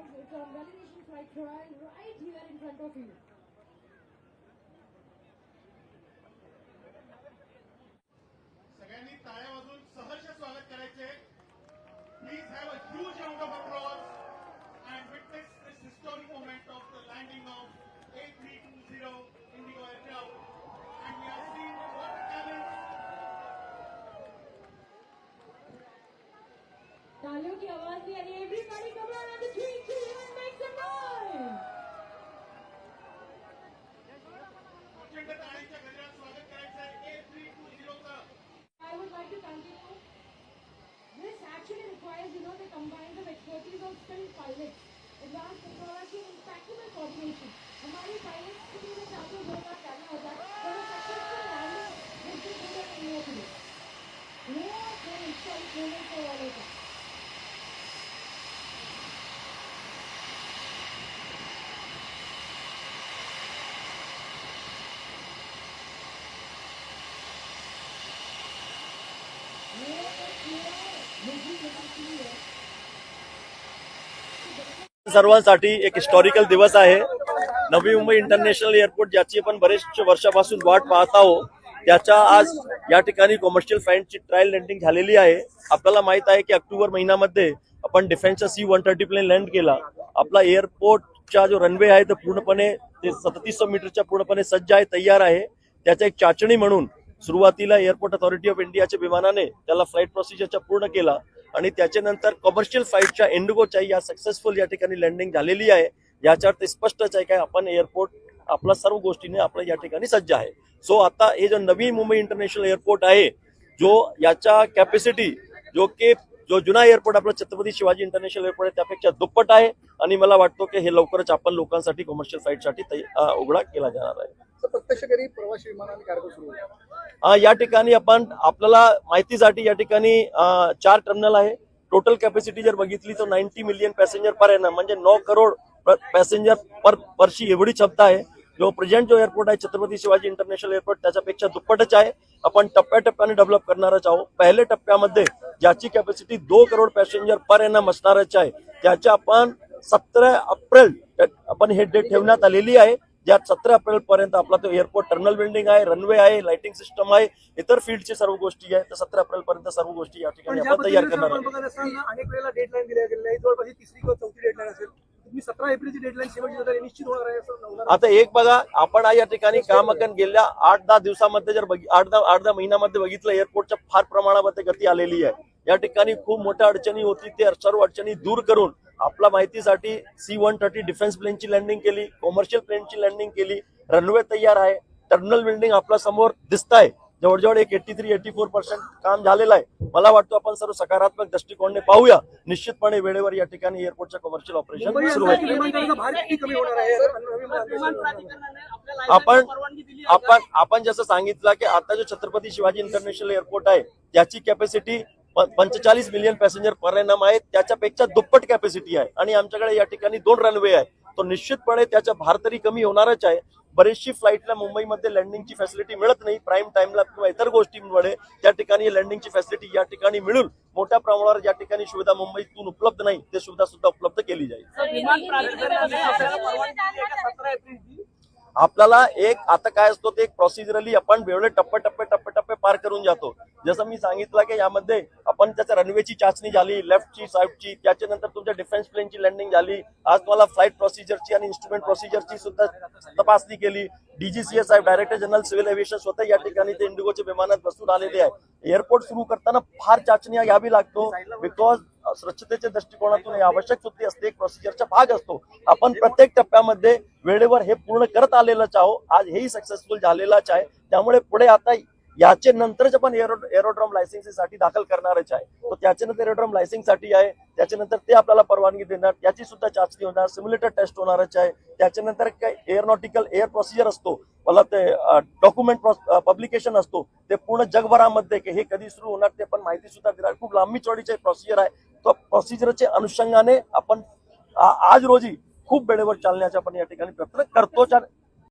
flight touchdown is on Validation Flight Trial right here in front of you. सगळ्यांनी टाळ्या वाजवून सहर्ष स्वागत करायचे please have a huge round of applause and witness this historic moment of the landing of A three two zero IndiGo aircraft and we are seen water cabins तालियों की आवाज भी आ रही है military pilot advance technology in tactical coordination हमारे pilot किसी भी चाकू होगा करना होता है तो वो सक्सेसफुल लैंडिंग जिससे पूरे नहीं होती है ये मेरे हिस्टोरिक मोमेंट को वाले का ये एक पूरा निजी विमान के लिए सर्वांसाठी एक हिस्टॉरिकल दिवस आहे. नवी मुंबई इंटरनॅशनल एअरपोर्ट ज्याची आपण बरेच वर्षापासून वाट पाहत आहोत त्याच्या आज या ठिकाणी कमर्शियल फ्लाईटची ट्रायल लँडिंग झालेली आहे. आपल्याला माहीत आहे की ऑक्टोबर महिन्यामध्ये आपण डिफेन्सचा C one thirty plane land केला. आपला एअरपोर्टचा जो रनवे आहे तो पूर्णपणे ते सदतीस मीटरच्या पूर्णपणे सज्ज आहे तयार आहे. त्याचा एक चाचणी म्हणून सुरुवातीला एअरपोर्ट अथॉरिटी ऑफ इंडियाच्या विमानाने त्याला फ्लाईट प्रोसिजरचा पूर्ण केला. आणि त्याच्यानंतर कमर्शियल फ्लाईटच्या इंडिगोच्या या सक्सेसफुल या ठिकाणी लँडिंग झालेली आहे. याच्यावर ते स्पष्टच आहे काय आपण एअरपोर्ट आपला सर्व गोष्टीने आपलं या ठिकाणी सज्ज आहे. सो आता हे जो नवी मुंबई इंटरनॅशनल एअरपोर्ट आहे जो याच्या कॅपॅसिटी जो की जो जुना एअरपोर्ट आपला छत्रपती शिवाजी इंटरनॅशनल एअरपोर्ट आहे त्यापेक्षा दुप्पट आहे. आणि मला वाटतो की हे लवकरच आपण लोकांसाठी कमर्शियल फ्लाईटसाठी उघडा केला जाणार आहे. प्रत्यक्ष घरी प्रवासी विमानाने कार्यक्रम सुरू या ठिकाणी आपण आपल्याला माहितीसाठी या ठिकाणी चार टर्मिनल आहे. टोटल कॅपॅसिटी जर बघितली तर नाईन्टी मिलियन पॅसेंजर पर आहे म्हणजे नऊ करोड पॅसेंजर पर वर्षी एवढी क्षमता आहे. जो प्रेझेंट जो एअरपोर्ट आहे छत्रपती शिवाजी इंटरनॅशनल एअरपोर्ट त्याच्यापेक्षा दुप्पटच आहे. आपण टप्प्याटप्प्याने डेव्हलप करणारच आहोत. पहिल्या टप्प्यामध्ये ज्याची कॅपॅसिटी दो करोड पॅसेंजर पर यांना असणारच आहे त्याच्या आपण सतरा एप्रिल आपण हे डेट ठेवण्यात आलेली आहे. ज्यात सतरा एप्रिल पर्यंत आपला तो एअरपोर्ट टर्मिनल बिल्डिंग आहे रनवे आहे लाइटिंग सिस्टम आहे इतर फील्डची सर्व गोष्टी आहे तर सतरा एप्रिल पर्यंत सर्व गोष्टी या ठिकाणी ज्या आपण तयार करणार आपण आहे बघत असाल ना अनेक वेळेला डेडलाईन दिल्या गेलेल्या आहे जवळपास तिसरी किंवा चौथी डेडलाईन असेल. तुम्ही सतरा एप्रिलची डेडलाईन शेवटची तारीख निश्चित होणार आहे असं नवणार आता एक बघा आपण या ठिकाणी कामाकन गेल्या आठ दहा दिवसामध्ये जर आठ दहा आठ दहा महिन्यामध्ये बघितलं एअरपोर्टच्या फार प्रमाणामध्ये गती आलेली आहे. या ठिकाणी खूप मोठ्या अडचणी होती ते सर्व अडचणी दूर करून आपल्या माहितीसाठी सी वन थर्टी डिफेन्स प्लेनची लँडिंग केली कमर्शियल प्लेनची लँडिंग केली रनवे तयार आहे टर्मिनल बिल्डिंग आपल्यासमोर दिसत आहे जवळजवळ एक eighty three eighty four percent काम झालेलं आहे. मला वाटतं आपण सर्व सकारात्मक दृष्टिकोनाने पाहूया. निश्चितपणे वेळेवर या ठिकाणी एअरपोर्टचं कमर्शियल ऑपरेशन सुरू होईल. आपण आपण आपण जसं सांगितलं की आता जो छत्रपती शिवाजी इंटरनॅशनल एअरपोर्ट आहे त्याची कॅपॅसिटी पंचेचाळीस मिलियन पॅसेंजर परिणाम आहेत. आहे त्याच्यापेक्षा दुप्पट कॅपॅसिटी आहे. आणि आमच्याकडे या ठिकाणी दोन रनवे आहे तो निश्चितपणे त्याचा भार तरी कमी होणारच आहे. बरेचशी फ्लाईटला मुंबईमध्ये लँडिंगची फॅसिलिटी मिळत नाही. प्राईम टाइमला किंवा इतर गोष्टींमुळे त्या ठिकाणी लँडिंगची फॅसिलिटी या ठिकाणी मिळून मोठ्या प्रमाणावर या ठिकाणी सुविधा मुंबईतून उपलब्ध नाही. ते सुविधा सुद्धा उपलब्ध केली जाईल. विमान प्राधिकरणाने आपल्याला एक आता काय असतो ते एक प्रोसिजरली आपण वेगळे टप्पे टप्पे टप्पे टप्पे पार करून जातो. जसं मी सांगितलं की यामध्ये आपण त्याच्या रनवेची चाचणी झाली लेफ्टची साईडची त्याच्यानंतर तुमच्या डिफेन्स प्लेनची लँडिंग झाली आज तुम्हाला फ्लाईट प्रोसिजरची आणि इन्स्ट्रुमेंट प्रोसिजरची सुद्धा तपासणी केली. डीजीसीए साहेब डायरेक्टर जनरल सिव्हिल एव्हिएशन स्वतः या ठिकाणी ते इंडिगोच्या विमानात बसून आलेले आहे. एअरपोर्ट सुरू करताना फार चाचण्या घ्यावी लागतो बिकॉज स्वच्छतेच्या दृष्टिकोनातून ही आवश्यक सुट्टी असते एक प्रोसिजरचा भाग असतो. आपण प्रत्येक टप्प्यामध्ये वेळेवर हे पूर्ण करत आलेलंच आहो आज हेही सक्सेसफुल झालेलंच आहे. त्यामुळे पुढे आता याचे नंतरच पण एरो एरोड्रॉम लायसन्ससाठी दाखल करणारच आहे. तो त्याच्यानंतर एरोड्रॉम लायसन्ससाठी आहे. त्याच्यानंतर ते आपल्याला परवानगी देणार. त्याची सुद्धा चाचणी होणार. सिम्युलेटर टेस्ट होणारच आहे. त्याच्यानंतर काही एअरनॉटिकल एअर प्रोसिजर असतो. मला ते डॉक्युमेंट पब्लिकेशन असतो. ते पूर्ण जगभरामध्ये की हे कधी सुरू होणार ते पण माहिती सुद्धा देणार. खूप लांबी चौडीचे प्रोसिजर आहे. तो प्रोसिजरच्या अनुषंगाने आपण आज रोजी खूप वेळेवर चालण्याचा आपण या ठिकाणी प्रयत्न करतोच आणि